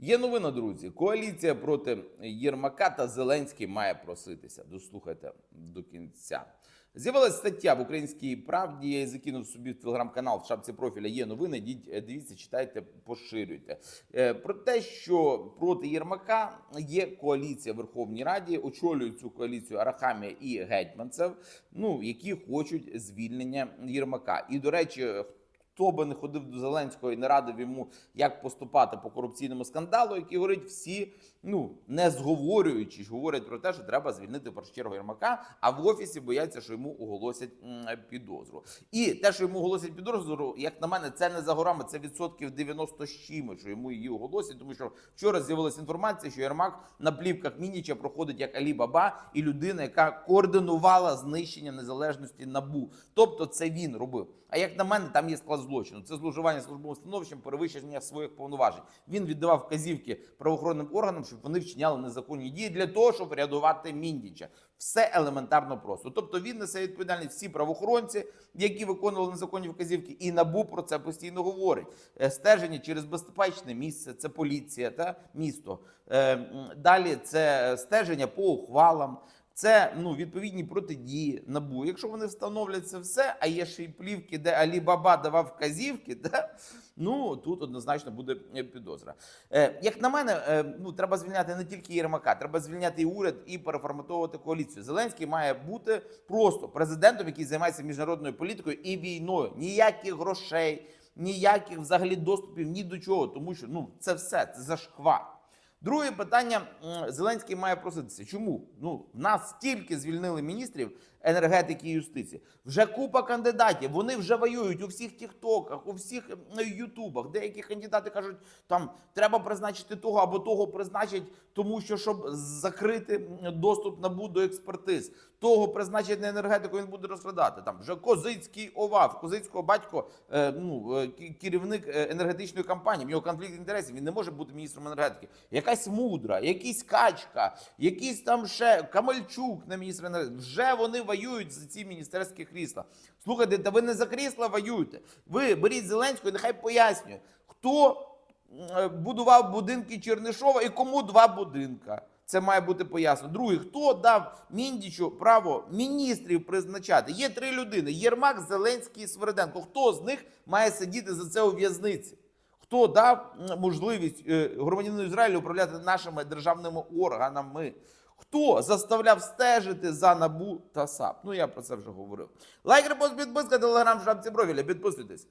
Є новина, друзі. Коаліція проти Єрмака та Зеленський має проситися. Дослухайте до кінця. З'явилася стаття в українській правді. Я її закинув собі в телеграм-канал в шапці профіля. Є новини. Йдіть, е, дивіться, читайте, поширюйте. Е, Про те, що проти Єрмака є коаліція в Верховній Раді. Очолюють цю коаліцію Арахамія і Гетьманцев, ну які хочуть звільнення Єрмака. І до речі, хто би не ходив до Зеленського і не радив йому, як поступати по корупційному скандалу, який говорить, всі ну не зговорюючись, говорять про те, що треба звільнити в Єрмака, а в офісі бояться, що йому оголосять підозру. І те, що йому оголосять підозру, як на мене, це не за горами, це відсотків 90 з чимось, що йому її оголосять, тому що вчора з'явилася інформація, що Єрмак на плівках Мініча проходить як Алі Баба і людина, яка координувала знищення незалежності набу. Тобто це він робив. А як на мене, там є склад злочину. Це зловживання службовим становищем, перевищення своїх повноважень. Він віддавав вказівки правоохоронним органам, щоб вони вчиняли незаконні дії для того, щоб рятувати Міндіча. Все елементарно просто. Тобто він несе відповідальність всі правоохоронці, які виконували незаконні вказівки, і набу про це постійно говорить. Е, Стеження через безпечне місце, це поліція та місто. Е, Далі це стеження по ухвалам. Це ну відповідні протидії набу. Якщо вони встановлять це все, а є ще й плівки, де Алі Баба давав вказівки, да? ну тут однозначно буде е, підозра. Е, як на мене, е, ну треба звільняти не тільки Єрмака, треба звільняти і уряд і переформатовувати коаліцію. Зеленський має бути просто президентом, який займається міжнародною політикою і війною. Ніяких грошей, ніяких взагалі доступів ні до чого, тому що ну це все це зашквар. Друге питання Зеленський має проситися. Чому? Ну нас стільки звільнили міністрів енергетики і юстиції. Вже купа кандидатів. Вони вже воюють у всіх тіктоках, у всіх ютубах. Деякі кандидати кажуть, там треба призначити того або того призначить, тому що щоб закрити доступ НАБУ до експертиз. Того призначить на енергетику, він буде розглядати. Там вже Козицький ОВА, в Козицького батько, е, ну е, керівник е, енергетичної компанії. В нього конфлікт інтересів. Він не може бути міністром енергетики. Якась мудра, якийсь качка, якийсь там ще Камельчук на міністра. Вже вони воюють за ці міністерські крісла. Слухайте, та ви не за крісла воюєте. Ви беріть Зеленського, і нехай пояснює, хто е, будував будинки Чернишова і кому два будинка. Це має бути пояснено. Другий, хто дав Міндічу право міністрів призначати? Є три людини: Єрмак, Зеленський і Свериденко. Хто з них має сидіти за це у в'язниці? Хто дав можливість е, громадянину Ізраїлю управляти нашими державними органами? Хто заставляв стежити за набу та САП? Ну я про це вже говорив. Лайк, репост, підписка, телеграм, шапці профіля. Підписуйтесь.